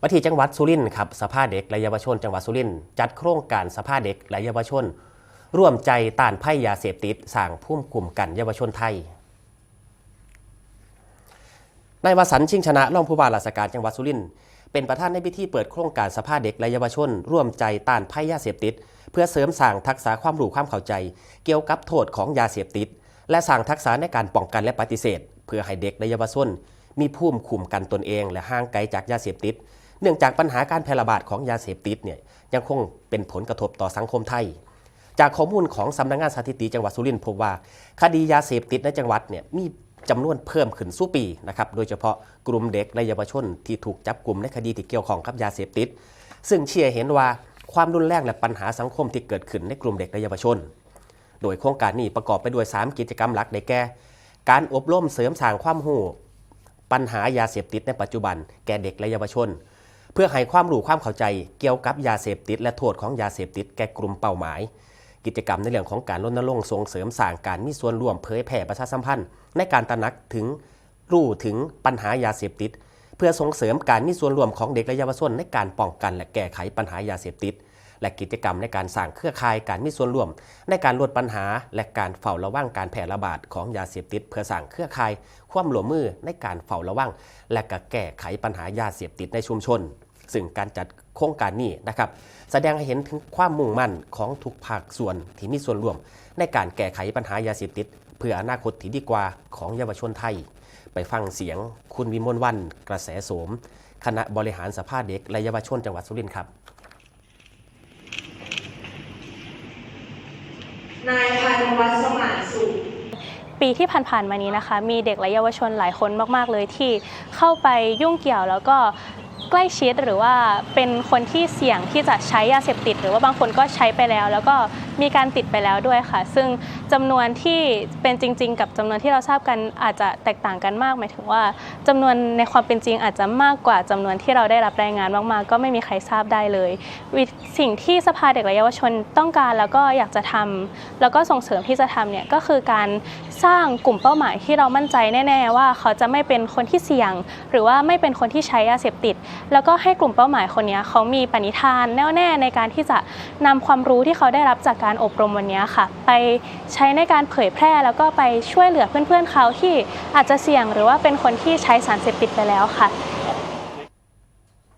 มาที่จังหวัดสุรินทร์ครับสภาเด็กและเยาวชนจังหวัดสุรินทร์จัดโครงการสภาเด็กและเยาวชน ร่วมใจต้านภัยยาเสพติดสร้างพุ่มกลุ่มกันเยาวชนไทยนายวสันชิงชนะรองผู้ว่าราชการจังหวัดสุรินทร์เป็นประธานในพิธีเปิดโครงการสภาเด็กและเยาวชน ร่วมใจต้านภัยยาเสพติด เพื่อเสริมสร้างทักษะความรู้ความเข้าใจ เกี่ยวกับโทษของยาเสพติด และสร้างทักษะในการป้องกันและปฏิเสธ เพื่อให้เด็กและเยาวชนมีภูมิคุ้มกันตนเอง และห่างไกลจากยาเสพติด เนื่องจากปัญหาการแพร่ระบาดของยาเสพติดเนี่ยยังคงเป็นผลกระทบต่อสังคมไทย จากข้อมูลของสำนักงานสถิติจังหวัดสุรินทร์พบว่า คดียาเสพติดในจังหวัดเนี่ยมีจำนวนเพิ่มขึ้นสู้ปีนะครับโดยเฉพาะกลุ่มเด็กและเยาวชนที่ถูกจับกลุ่มในคดีที่เกี่ยวข้องกับยาเสพติด ซึ่งเชื่อเห็นว่าความรุนแรงและปัญหาสังคมที่เกิดขึ้นในกลุ่มเด็กและเยาวชน โดยโครงการนี้ประกอบไปด้วย 3 กิจกรรมหลักได้แก่ การอบรมเสริมสร้างความรู้ปัญหายาเสพติดในปัจจุบัน แก่เด็กและเยาวชน เพื่อให้ความรู้ความเข้าใจเกี่ยวกับยาเสพติด และโทษของยาเสพติดแก่กลุ่มเป้าหมาย กิจกรรมในเรื่องของการรณรงค์ส่งเสริมสร้างการมีส่วนร่วมเผยแผ่ประชาสัมพันธ์ ในการตระหนักถึงรู้ถึงปัญหายาเสพติด เพื่อส่งเสริมการมีส่วนร่วมของเด็กและเยาวชนในการป้องกันและแก้ไขปัญหายาเสพติด และกิจกรรมในการสร้างเครือข่ายการมีส่วนร่วม ในการลดปัญหา และการเฝ้าระวังการแพร่ระบาดของยาเสพติด เพื่อสร้างเครือข่าย ความร่วมมือในการเฝ้าระวัง และก็แก้ไขปัญหายาเสพติดในชุมชน ซึ่งการจัดโครงการนี้นะครับแสดงให้เห็นถึงความมุ่งมั่นของทุกภาคส่วนที่มีส่วนร่วม ในการแก้ไขปัญหายาเสพติด เพื่ออนาคตที่ดีกว่าของเยาวชนไทย ไปฟังเสียง คุณวิมลวัน กระแสโสม คณะบริหารสภาเด็กและเยาวชนจังหวัดสุรินทร์ครับนายพานุวัฒน์สมานสุขปีที่ผ่านๆมานี้นะคะ มีเด็กและเยาวชนหลายคนมาก ๆ เลยที่เข้าไปยุ่งเกี่ยวแล้วก็ ใกล้ชิดหรือว่าเป็นคนที่เสี่ยงที่จะใช้ยาเสพติด หรือว่าบางคนก็ใช้ไปแล้ว แล้วก็ มีการติดไปแล้วด้วยค่ะ ซึ่งจำนวนที่เป็นจริง ๆ กับจำนวนที่เราทราบกันอาจจะแตกต่างกันมาก หมายถึงว่าจำนวนในความเป็นจริงอาจจะมากกว่าจำนวนที่เราได้รับรายงานมากๆ ก็ไม่มีใครทราบได้เลยสิ่งที่สภาเด็กและเยาวชนต้องการแล้วก็อยากจะทำแล้วก็ส่งเสริมที่จะทำเนี่ยก็คือการสร้างกลุ่มเป้าหมายที่เรามั่นใจแน่ๆว่าเขาจะไม่เป็นคนที่เสี่ยง หรือว่าไม่เป็นคนที่ใช้ยาเสพติด แล้วก็ให้กลุ่มเป้าหมายคนนี้เขามีปณิธานแน่วแน่ในการที่จะนำความรู้ที่เขาได้รับจากการอบรมวันนี้ค่ะ ไปใช้ในการเผยแพร่แล้วก็ไปช่วยเหลือเพื่อนๆเขาที่อาจจะเสี่ยง หรือว่าเป็นคนที่ใช้สารเสพติดไปแล้วค่ะ